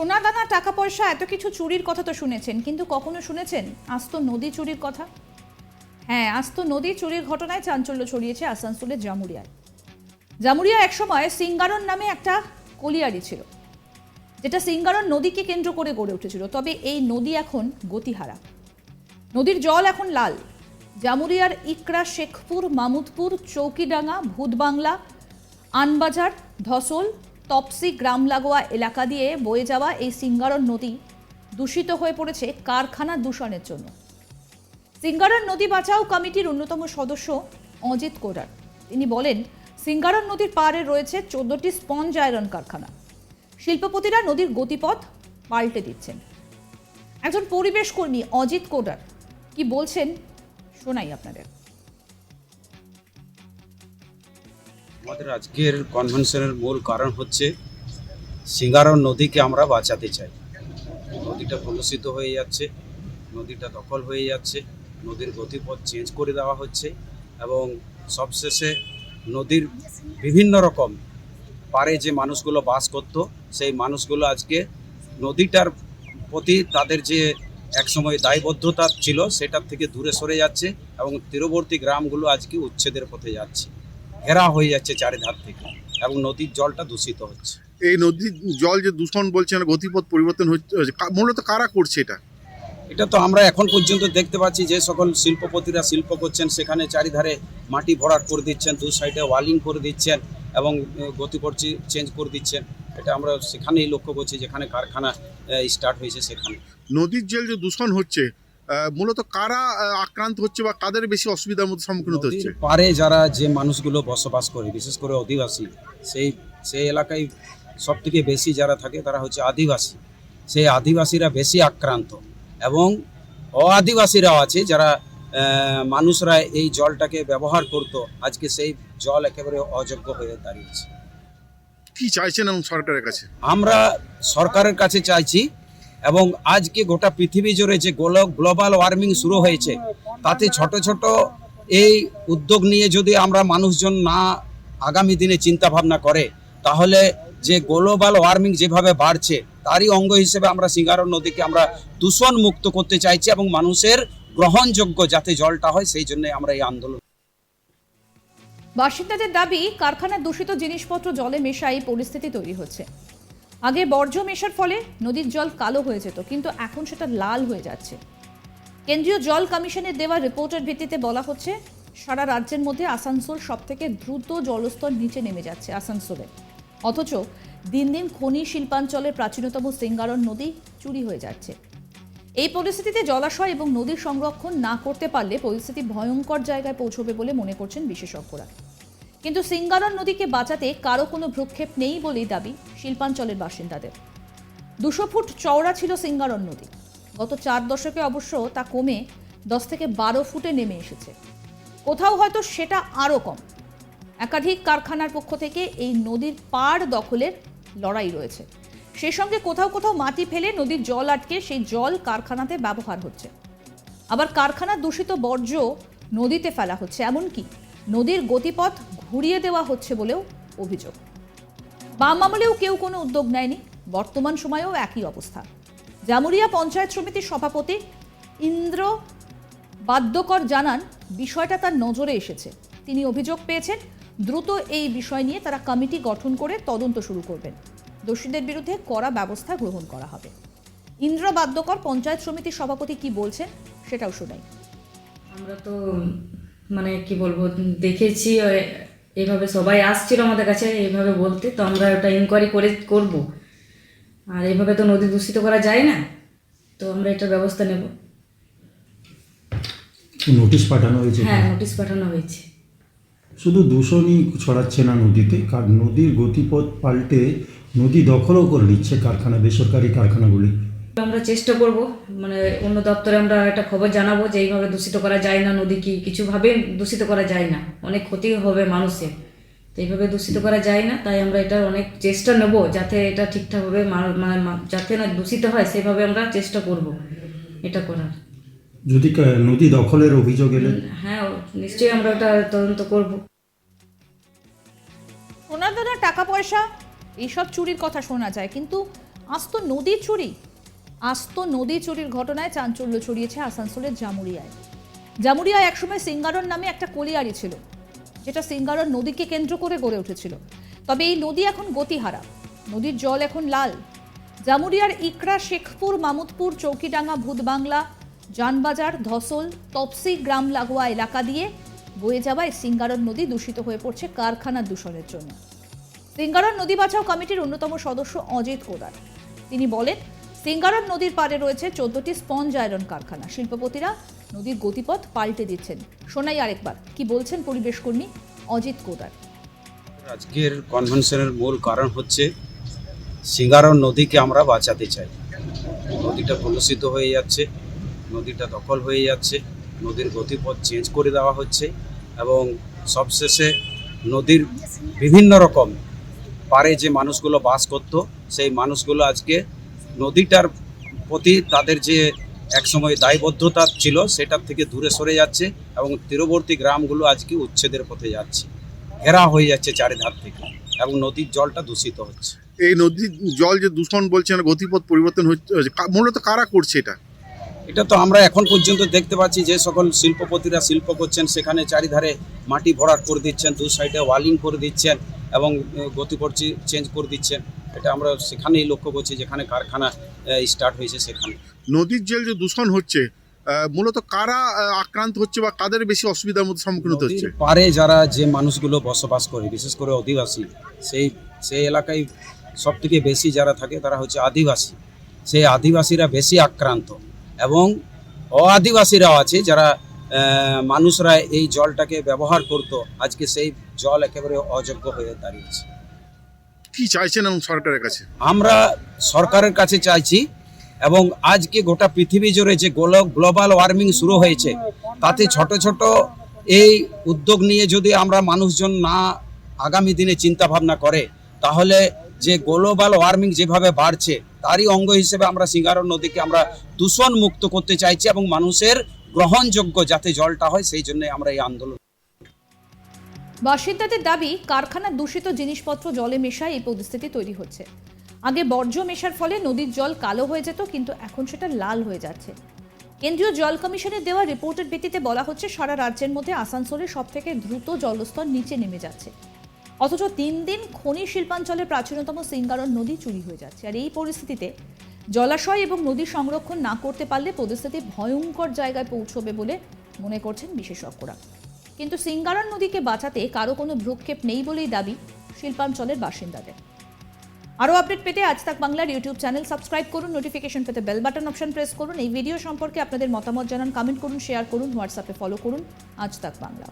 সোনা দানা টাকা পয়সা এত কিছু চুরির কথা তো শুনেছেন, কিন্তু কখনো শুনেছেন আস্ত নদী চুরির কথা? হ্যাঁ আস্ত নদী চুরির ঘটনায় চাঞ্চল্য ছড়িয়েছে আসানসোলের জামুরিয়ায়। জামুরিয়া একসময় সিঙ্গারন নামে একটা কলিয়ারি ছিল, যেটা সিঙ্গারন নদীকে কেন্দ্র করে গড়ে উঠেছিল, তবে এই নদী এখন গতিহারা। নদীর জল এখন লাল। জামুরিয়ার ইকরা, শেখপুর, মামুদপুর, চৌকিডাঙ্গা, ভূতবাংলা, আনবাজার, ধসল তপসি গ্রাম লাগোয়া এলাকা দিয়ে বয়ে যাওয়া এই সিঙ্গারন নদী দূষিত হয়ে পড়েছে কারখানা দূষণের জন্য। সিঙ্গারন নদী বাঁচাও কমিটির অন্যতম সদস্য অজিত কোডার তিনি বলেন, সিঙ্গারন নদীর পাড়ে রয়েছে চোদ্দটি স্পঞ্জ আয়রন কারখানা। শিল্পপতিরা নদীর গতিপথ পাল্টে দিচ্ছেন। একজন পরিবেশ কর্মী অজিত কোডার কি বলছেন, শোনাই আপনাদের। আমাদের আজকের কনভেনশনের মূল কারণ হচ্ছে সিঙ্গারন নদীকে আমরা বাঁচাতে চাই। নদীটা কলুষিত হয়ে যাচ্ছে, নদীটা দখল হয়ে যাচ্ছে, নদীর গতিপথ চেঞ্জ করে দেওয়া হচ্ছে এবং সবশেষে নদীর বিভিন্ন রকম পারে যে মানুষগুলো বাস করত, সেই মানুষগুলো আজকে নদীটার প্রতি তাদের যে একসময় দায়বদ্ধতা ছিল, সেটার থেকে দূরে সরে যাচ্ছে এবং তীরবর্তী গ্রামগুলো আজকে উচ্ছেদের পথে যাচ্ছে। ঘেরা হয়ে যাচ্ছে চারিধার থেকে এবং নদীর জলটা দূষিত হচ্ছে। এই নদীর জল যে দূষণ বলছেন গতিপথ পরিবর্তন হচ্ছে মূলত কারা করছে এটা? এটা তো আমরা এখন পর্যন্ত দেখতে পাচ্ছি যে সকল শিল্পপতিরা শিল্প করছেন সেখানে চারিধারে মাটি ভরাট করে দিচ্ছেন দু সাইডে ওয়ালিং করে দিচ্ছেন এবং গতিপথ চেঞ্জ করে দিচ্ছেন। এটা আমরা সেখানেই লক্ষ্য করছি যেখানে কারখানা স্টার্ট হয়েছে সেখানে। নদীর জল যে দূষণ হচ্ছে মূলত কারা আক্রান্ত হচ্ছে বা কাদের বেশি অসুবিধার মধ্যে সম্মুখীন হতে হচ্ছে? পারে যারা যে মানুষগুলো বসবাস করে বিশেষ করে অধিবাসী সেই সেই এলাকায় সব থেকে বেশি যারা থাকে তারা হচ্ছে আদিবাসী। সেই আদিবাসীরা বেশি আক্রান্ত এবং অআদিবাসীরাও আছে যারা মানুষরা এই জলটাকে ব্যবহার করত আজকে সেই জল একেবারে অযোগ্য হয়ে দাঁড়িয়েছে। কি চাইছেন এবং সরকারের কাছে? আমরা সরকারের কাছে চাইছি এবং আজকে গোটা পৃথিবী জুড়ে যে গ্লোবাল ওয়ার্মিং শুরু হয়েছে, তাতে ছোট ছোট এই উদ্যোগ নিয়ে যদি আমরা মানুষজন না আগামী দিনে চিন্তা ভাবনা করে, তাহলে যে গ্লোবাল ওয়ার্মিং যেভাবে বাড়ছে, তারই অঙ্গ হিসেবে আমরা সিঙ্গারন নদীকে আমরা দূষণ মুক্ত করতে চাইছি এবং মানুষের গ্রহণযোগ্য যাতে জলটা হয়, সেই জন্য আমরা এই আন্দোলন বাসিন্দাদের দাবি, কারখানার দূষিত জিনিসপত্র জলে মেশাই পরিস্থিতি তৈরি হচ্ছে। আগে বর্জ্য মেশার ফলে নদীর জল কালো হয়ে যেত, কিন্তু এখন সেটা লাল হয়ে যাচ্ছে। কেন্দ্রীয় জল কমিশনের দেওয়া রিপোর্টের ভিত্তিতে বলা হচ্ছে, সারা রাজ্যের মধ্যে আসানসোল সব থেকে দ্রুত জলস্তর নিচে নেমে যাচ্ছে আসানসোলে। অথচ দিন দিন খনি শিল্পাঞ্চলের প্রাচীনতম সিঙ্গারন নদী চুরি হয়ে যাচ্ছে। এই পরিস্থিতিতে জলাশয় এবং নদীর সংরক্ষণ না করতে পারলে পরিস্থিতি ভয়ঙ্কর জায়গায় পৌঁছবে বলে মনে করছেন বিশেষজ্ঞরা। কিন্তু সিঙ্গারন নদীকে বাঁচাতে কারও কোনো ভ্রুক্ষেপ নেই বলেই দাবি শিল্পাঞ্চলের বাসিন্দাদের। দুশো ফুট চওড়া ছিল সিঙ্গারন নদী। গত চার দশকে অবশ্য তা কমে দশ থেকে বারো ফুটে নেমে এসেছে। কোথাও হয়তো সেটা আরও কম। একাধিক কারখানার পক্ষ থেকে এই নদীর পাড় দখলের লড়াই রয়েছে। সেই সঙ্গে কোথাও কোথাও মাটি ফেলে নদীর জল আটকে সেই জল কারখানাতে ব্যবহার হচ্ছে। আবার কারখানার দূষিত বর্জ্য নদীতে ফেলা হচ্ছে, এমনকি নদীর গতিপথ ঘুরিয়ে দেওয়া হচ্ছে বলেও অভিযোগ। বাম আমলেও কেউ কোনো উদ্যোগ নেয়নি। বর্তমান সময়েও একই অবস্থা। জামুরিয়া পঞ্চায়েত সমিতির সভাপতি ইন্দ্র বাদ্যকর জানান, বিষয়টা তার নজরে এসেছে। তিনি অভিযোগ পেয়েছেন, দ্রুত এই বিষয় নিয়ে তারা কমিটি গঠন করে তদন্ত শুরু করবেন। দোষীদের বিরুদ্ধে কড়া ব্যবস্থা গ্রহণ করা হবে। ইন্দ্র বাদ্যকর পঞ্চায়েত সমিতির সভাপতি কি বলছেন, সেটাও শোনাই। আমরা তো মানে কি বলব দেখেছি এইভাবে সবাই আসছিল আমাদের কাছে এইভাবে বলতে তো আমরা ওটা ইনকোয়ারি করে করব। আর এইভাবে তো নদী দূষিত করা যায় না তো আমরা এটার ব্যবস্থা নেব। নোটিশ পাঠানো হয়েছে? হ্যাঁ নোটিশ পাঠানো হয়েছে। শুধু দূষণই ছড়াচ্ছে না নদীতে কারণ নদীর গতিপথ পাল্টে নদী দখলও করে নিচ্ছে কারখানা বেসরকারি কারখানাগুলি। আমরা চেষ্টা করব মানে অন্য দপ্তরে আমরা একটা খবর জানাব যে এইভাবে দূষিত করা যায় না নদী কি কিছুভাবে দূষিত করা যায় না অনেক ক্ষতি হবে মানুষের। তো এইভাবে দূষিত করা যায় না তাই আমরা এটা অনেক চেষ্টা নেব যাতে এটা ঠিকঠাকভাবে মানে যাতে না দূষিত হয় সেভাবে আমরা চেষ্টা করব এটা করার। যদি নদী দখলের অভিযোগ এলে? হ্যাঁ নিশ্চয়ই আমরা ওটা তদন্ত করব। দানা টাকা পয়সা এইসব চুরির কথা শোনা যায় কিন্তু আস্ত নদী চুরি। আস্ত নদী চুরির ঘটনায় চাঞ্চল্য ছড়িয়েছে আসানসোলের জামুরিয়ায়। জামুরিয়ায় একসময় সিঙ্গারন নামে একটা কলিয়ারি ছিল, যেটা সিঙ্গারন নদীকে কেন্দ্র করে গড়ে উঠেছিল। তবে এই নদী এখন গতিহারা, নদীর জল এখন লাল। জামুরিয়ার ইকরা, শেখপুর, মামুদপুর, চৌকিডাঙ্গা, ভূতবাংলা, জানবাজার, ধসল, তপসি, গ্রাম লাগোয়া এলাকা দিয়ে বয়ে যাওয়ায় সিঙ্গারন নদী দূষিত হয়ে পড়ছে কারখানার দূষণের জন্য। সিঙ্গারন নদী বাঁচাও কমিটির অন্যতম সদস্য অজিত কোদার। তিনি বলেন সিঙ্গারন নদীর পাড়ে রয়েছে চোদ্দটি স্পঞ্জ আয়রন কারখানা। শিল্পপতিরা নদীর গতিপথ পাল্টে দিচ্ছেন। শোনাই আরেকবার, কি বলছেন পরিবেশ কর্মী অজিত কোদার? আজকের কনভেনশনের মূল কারণ হচ্ছে সিঙ্গারন নদীকে আমরা বাঁচাতে চাই। নদীটা কলুষিত হয়ে যাচ্ছে, নদীটা দখল হয়ে যাচ্ছে, নদীর গতিপথ চেঞ্জ করে দেওয়া হচ্ছে এবং সবশেষে নদীর বিভিন্ন রকম পারে যে মানুষগুলো বাস করত, সেই মানুষগুলো আজকে নদীটার প্রতি তাদের যে একসময় দায়বদ্ধতা ছিল সেটার থেকে দূরে সরে যাচ্ছে এবং তীরবর্তী গ্রামগুলো আজকে উচ্ছেদের পথে যাচ্ছে। ঘেরা হয়ে যাচ্ছে চারিধার থেকে এবং নদীর জলটা দূষিত হচ্ছে। এই নদীর জল যে দূষণ বলছেন গতিপথ পরিবর্তন হচ্ছে মূলত কারা করছে এটা? এটা তো আমরা এখন পর্যন্ত দেখতে পাচ্ছি যে সকল শিল্পপতিরা শিল্প করছেন সেখানে চারিধারে মাটি ভরাট করে দিচ্ছেন দু সাইডে ওয়ালিং করে দিচ্ছেন এবং গতিপথ চেঞ্জ করে দিচ্ছেন। এটা আমরা সেখানেই লক্ষ্য করছি যেখানে কারখানা স্টার্ট হয়েছে সেখানে। নদীর জল যে দূষণ হচ্ছে মূলত কারা আক্রান্ত হচ্ছে বা কাদের বেশি অসুবিধার মধ্যে সম্মুখীন হতে হচ্ছে? পারে যারা যে মানুষগুলো বসবাস করে বিশেষ করে অধিবাসী সেই সেই এলাকায় সব থেকে বেশি যারা থাকে তারা হচ্ছে আদিবাসী। সেই আদিবাসীরা বেশি আক্রান্ত এবং অআদিবাসীরাও আছে যারা মানুষরা এই জলটাকে ব্যবহার করত। আজকে সেই জল একেবারে অযোগ্য হয়ে দাঁড়িয়েছে। কি চাইছেন এবং সরকারের কাছে? আমরা সরকারের কাছে চাইছি এবং আজকে গোটা পৃথিবী জুড়ে যে গ্লোবাল ওয়ার্মিং শুরু হয়েছে, তাতে ছোট ছোট এই উদ্যোগ নিয়ে যদি আমরা মানুষজন না আগামী দিনে চিন্তা ভাবনা করে, তাহলে যে গ্লোবাল ওয়ার্মিং যেভাবে বাড়ছে, তারই অঙ্গ হিসেবে আমরা সিঙ্গারন নদীকে আমরা দূষণ মুক্ত করতে চাইছি এবং মানুষের গ্রহণযোগ্য যাতে জলটা হয়, সেই জন্য আমরা এই আন্দোলন বাসিন্দাদের দাবি, কারখানার দূষিত জিনিসপত্র জলে মেশায় এই পরিস্থিতি তৈরি হচ্ছে। আগে বর্জ্য মেশার ফলে নদীর জল কালো হয়ে যেত, কিন্তু এখন সেটা লাল হয়ে যাচ্ছে। কেন্দ্রীয় জল কমিশনের দেওয়া রিপোর্টের ভিত্তিতে বলা হচ্ছে, সারা রাজ্যের মধ্যে আসানসোলে সব থেকে দ্রুত জলস্তর নিচে নেমে যাচ্ছে। অথচ তিন দিন খনি শিল্পাঞ্চলের প্রাচীনতম সিঙ্গারন নদী চুরি হয়ে যাচ্ছে। আর এই পরিস্থিতিতে জলাশয় এবং নদী সংরক্ষণ না করতে পারলে পরিস্থিতি ভয়ঙ্কর জায়গায় পৌঁছবে বলে মনে করছেন বিশেষজ্ঞরা। কিন্তু সিঙ্গারন নদীকে বাঁচাতে কারও কোনো ভ্রুক্ষেপ নেই বলেই দাবি শিল্পাঞ্চলের বাসিন্দাদের। আরও আপডেট পেতে আজ তাক বাংলার ইউটিউব চ্যানেল সাবস্ক্রাইব করুন নোটিফিকেশন পেতে বেল বাটন অপশন প্রেস করুন, এই ভিডিও সম্পর্কে আপনাদের মতামত জানান কমেন্ট করুন শেয়ার করুন হোয়াটসঅ্যাপে ফলো করুন, আজ তাক বাংলা।